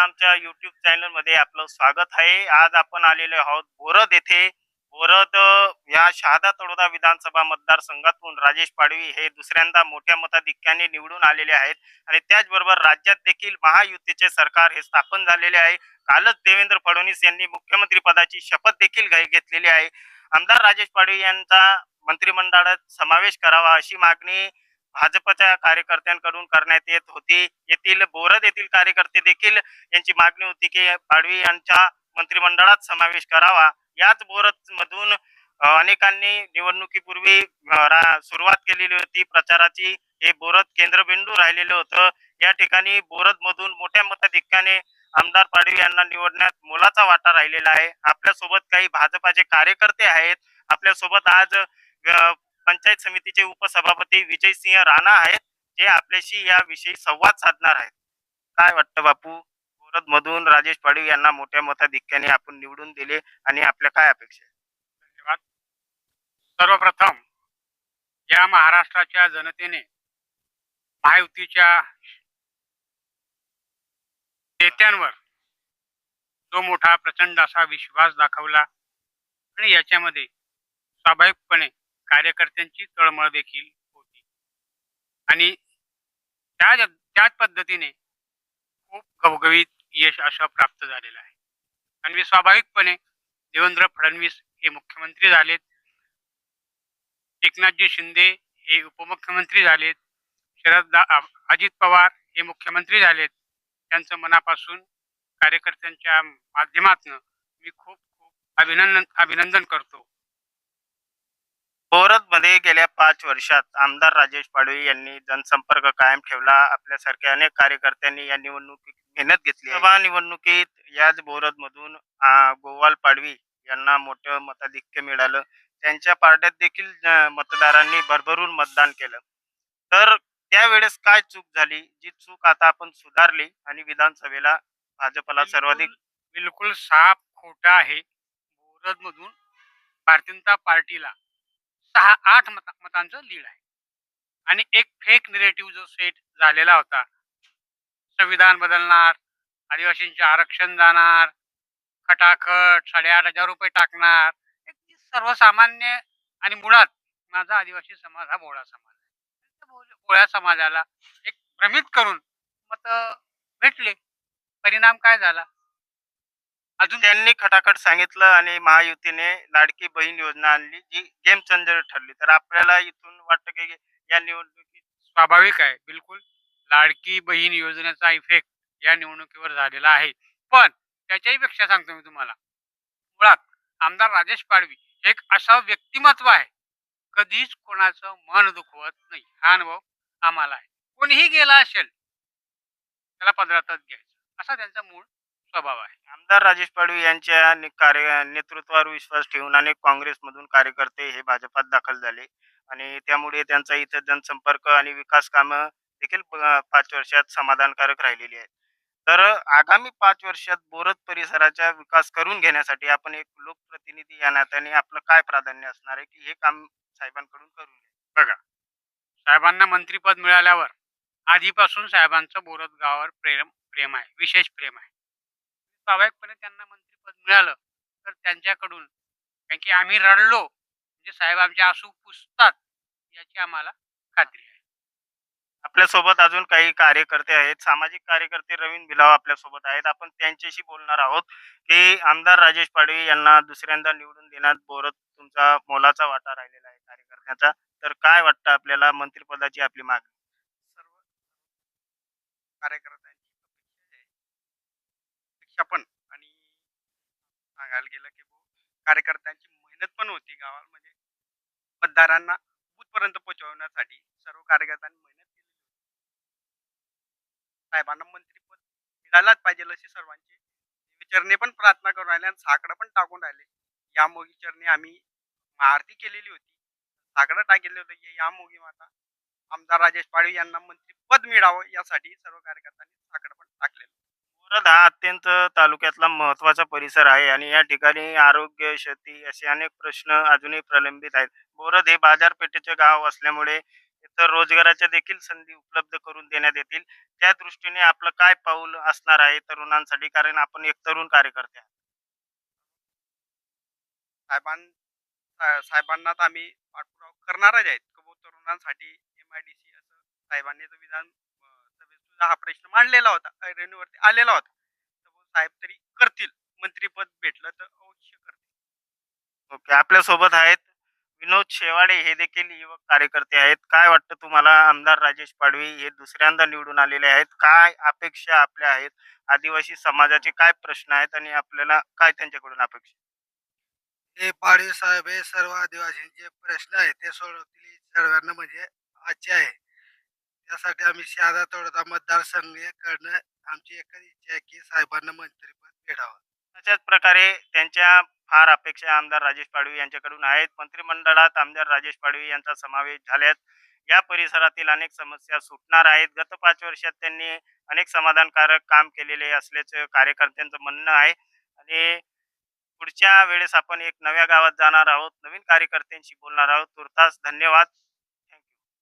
आमच्या युट्यूब चॅनलमध्ये आपलं स्वागत आहे. आज आपण आलेलो आहोत बोरद येथे. बोरद या शहादा तळोदा विधानसभा मतदारसंघातून राजेश पाडवी हे दुसऱ्यांदा मोठ्या मताधिक्याने निवडून आलेले आहेत. आणि त्याचबरोबर राज्यात देखील महायुतीचे सरकार हे स्थापन झालेले आहे. कालच देवेंद्र फडणवीस यांनी मुख्यमंत्री पदाची शपथ देखील घेतलेली आहे. आमदार राजेश पाडवी यांचा मंत्रिमंडळात समावेश करावा अशी मागणी भाजपच्या कार्यकर्त्यांकडून करण्यात येत होती. येथील बोरद येथील कार्यकर्ते देखील यांची मागणी होती की पाडवी यांच्या मंत्रिमंडळात समावेश करावा. याच बोरद मधून अनेकांनी निवडणुकीपूर्वी रा- सुरुवात केलेली होती. प्रचाराची हे बोरद केंद्रबिंदू राहिलेलं होतं. या ठिकाणी बोरद मधून मोठ्या मताधिक्याने आमदार पाडवी यांना निवडण्यात मोलाचा वाटा राहिलेला आहे. आपल्यासोबत काही भाजपाचे कार्यकर्ते आहेत. आपल्यासोबत आज पंचायत समितीचे उपसभापती विजय सिंह राणा आहेत जे आपल्याशी याविषयी संवाद साधणार आहेत. काय वाटतं बापू? बोरद मधून राजेश पाडवी यांना मोठ्या मताधिक्याने आपण निवडून दिले आणि आपल्या काय अपेक्षा धन्यवाद. सर्वप्रथम या महाराष्ट्राच्या जनतेने महायुतीच्या नेत्यांवर जो मोठा प्रचंड असा विश्वास दाखवला आणि याच्यामध्ये स्वाभाविकपणे कार्यकर्त्यांची तळमळ देखील होती. आणि त्या त्याच पद्धतीने खूप घवघवीत यश असं प्राप्त झालेलं आहे. आणि मी स्वाभाविकपणे देवेंद्र फडणवीस हे मुख्यमंत्री झालेत. एकनाथजी शिंदे हे उपमुख्यमंत्री झालेत. शरद अजित पवार हे मुख्यमंत्री झालेत. त्यांचं मनापासून कार्यकर्त्यांच्या माध्यमातून मी खूप खूप अभिनंदन अभिनंदन करतो. मध्ये गेल्या पाच वर्षात आमदार राजेश पाडवी यांनी जनसंपर्क कायम ठेवला. आपल्यासारख्या अनेक कार्यकर्त्यांनी या निवडणुकीत मेहनत घेतली सभा निवडणुकीत याच बोरद मधून गोवाल पाडवी यांना मोठं मताधिक्य मिळालं. त्यांच्या पार्ट्यात देखील मतदारांनी भरभरून मतदान केलं. तर त्यावेळेस काय चूक झाली? जी चूक आता आपण सुधारली आणि विधानसभेला भाजपला सर्वाधिक बिलकुल- बिलकुल साफ खोटा आहे. बोरद मधून भारतीय जनता पार्टीला सहा आठ मता मतांचं लीड आहे. आणि एक फेक निरेटिव्ह जो सेट झालेला होता संविधान बदलणार आदिवासींचे आरक्षण जाणार खटाखट साडेआठ हजार रुपये टाकणार सर्वसामान्य आणि मुळात माझा आदिवासी समाज हा भोळा समाज आहे. बोळ्या भोळ्या समाजाला एक भ्रमित करून मत भेटले. परिणाम काय झाला? अजून त्यांनी खटाखट सांगितलं आणि महायुतीने लाडकी बहीण योजना आणली जी गेम चेंजर ठरली. तर आपल्याला इथून वाटतं की या निवडणुकीत स्वाभाविक आहे. बिलकुल लाडकी बहीण योजनेचा इफेक्ट या निवडणुकीवर झालेला आहे. पण त्याच्याही पेक्षा सांगतो मी तुम्हाला मुळात आमदार राजेश पाडवी हे एक असा व्यक्तिमत्व आहे. कधीच कोणाचं मन दुखवत नाही. हा अनुभव आम्हाला आहे. कोणीही गेला असेल त्याला पदरातच घ्यायचं. असा त्यांचा मूळ प्रभाव आहे. आमदार राजेश पाडवी यांच्या कार्य नेतृत्वावर विश्वास ठेवून अनेक काँग्रेसमधून कार्यकर्ते हे भाजपात दाखल झाले. आणि त्यामुळे त्यांचा इथं जनसंपर्क आणि विकास कामं देखील प- पाच वर्षात समाधानकारक राहिलेली आहेत. तर आगामी पाच वर्षात बोरद परिसराचा विकास करून घेण्यासाठी आपण एक लोकप्रतिनिधी या नात्याने आपलं काय प्राधान्य असणार आहे की हे काम साहेबांकडून करून बघा साहेबांना मंत्रीपद मिळाल्यावर आधीपासून साहेबांचं बोरद गावावर प्रेम प्रेम आहे विशेष प्रेम आहे. स्वाभाविकपणे त्यांना मंत्रीपद मिळालं तर त्यांच्याकडून कारण की आम्ही रडलो म्हणजे साहेब आमचे आसू पुसतात याची आम्हाला खात्री आहे. आपल्यासोबत अजून काही कार्यकर्ते आहेत सामाजिक कार्यकर्ते रवींद्र भिलाव आपल्यासोबत आहेत. आपण त्यांच्याशी बोलणार आहोत की आमदार राजेश पाडवी यांना दुसऱ्यांदा निवडून देण्यात बोरत तुमचा मोलाचा वाटा राहिलेला आहे कार्यकर्त्यांचा. तर काय वाटतं आपल्याला मंत्रिपदाची आपली मागणी? सर्व आहे अपेक्षा आणि सांगायला गेलं की कार्यकर्त्यांची मेहनत पण होती गावामध्ये म्हणजे मतदारांना बूथपर्यंत पोहोचवण्यासाठी सर्व कार्यकर्त्यांनी मेहनत केली साहेबांना मंत्रीपद मिळायलाच पाहिजे अशी सर्वांची विचारणे पण प्रार्थना करून राहिले आणि साकडं पण टाकून राहिले. या मोगी चरणी आम्ही आरती केलेली होती. साकडं टाकलेलं होते की या मोगी माता आमदार राजेश पाडवी यांना मंत्रीपद मिळावं यासाठी सर्व कार्यकर्त्यांनी साकडं पण टाकलेलं बोरद हा अत्यंत तालुक्यातला महत्त्वाचा परिसर आहे आणि या ठिकाणी आरोग्य शेती असे अनेक प्रश्न अजूनही प्रलंबित आहेत. बोरद हे बाजारपेठेचे गाव असल्यामुळे इथं रोजगाराच्या देखील संधी उपलब्ध करून देण्यात येतील. त्या दृष्टीने आपलं काय पाऊल असणार आहे तरुणांसाठी? कारण आपण एक तरुण कार्यकर्ते आहात. साहेबां साहेबांना तर आम्ही पाठपुरावा करणारच आहेत. तरुणांसाठी एम आय डी सी असं साहेबांनी तर विधान हा प्रश्न मांडलेला होता. रेन्यूवरती आलेला होता. साहेब तरी करतील. मंत्रीपद भेटलं तर अवश्य करतील. ओके आपल्यासोबत आहेत विनोद शेवाडे हे देखील युवक कार्यकर्ते आहेत. काय वाटतं तुम्हाला? आमदार राजेश पाडवी हे दुसऱ्यांदा निवडून आलेले आहेत. काय अपेक्षा आपल्या आहेत? आदिवासी समाजाचे काय प्रश्न आहेत आणि आपल्याला काय त्यांच्याकडून अपेक्षा हे पाडवी साहेब हे सर्व आदिवासींचे प्रश्न आहेत. ते सोडवतील सर्वांना म्हणजे आजचे आहे. त्यासाठी आम्ही शहादा तोडदा मतदारसंघ करणं आमची एकच इच्छा आहे की साहेबांना मंत्रीपद मिळावं अशाच प्रकारे त्यांच्या फार अपेक्षा आमदार राजेश पाडवी यांच्याकडून आहेत. मंत्रिमंडळात आमदार राजेश पाडवी यांचा समावेश झाल्यात. या परिसरातील अनेक समस्या सुटणार आहेत. गत पाच वर्षात त्यांनी अनेक समाधानकारक काम केलेले असल्याचं कार्यकर्त्यांचं म्हणणं आहे. आणि पुढच्या वेळेस आपण एक नव्या गावात जाणार आहोत. नवीन कार्यकर्त्यांशी बोलणार आहोत. तुर्तास धन्यवाद.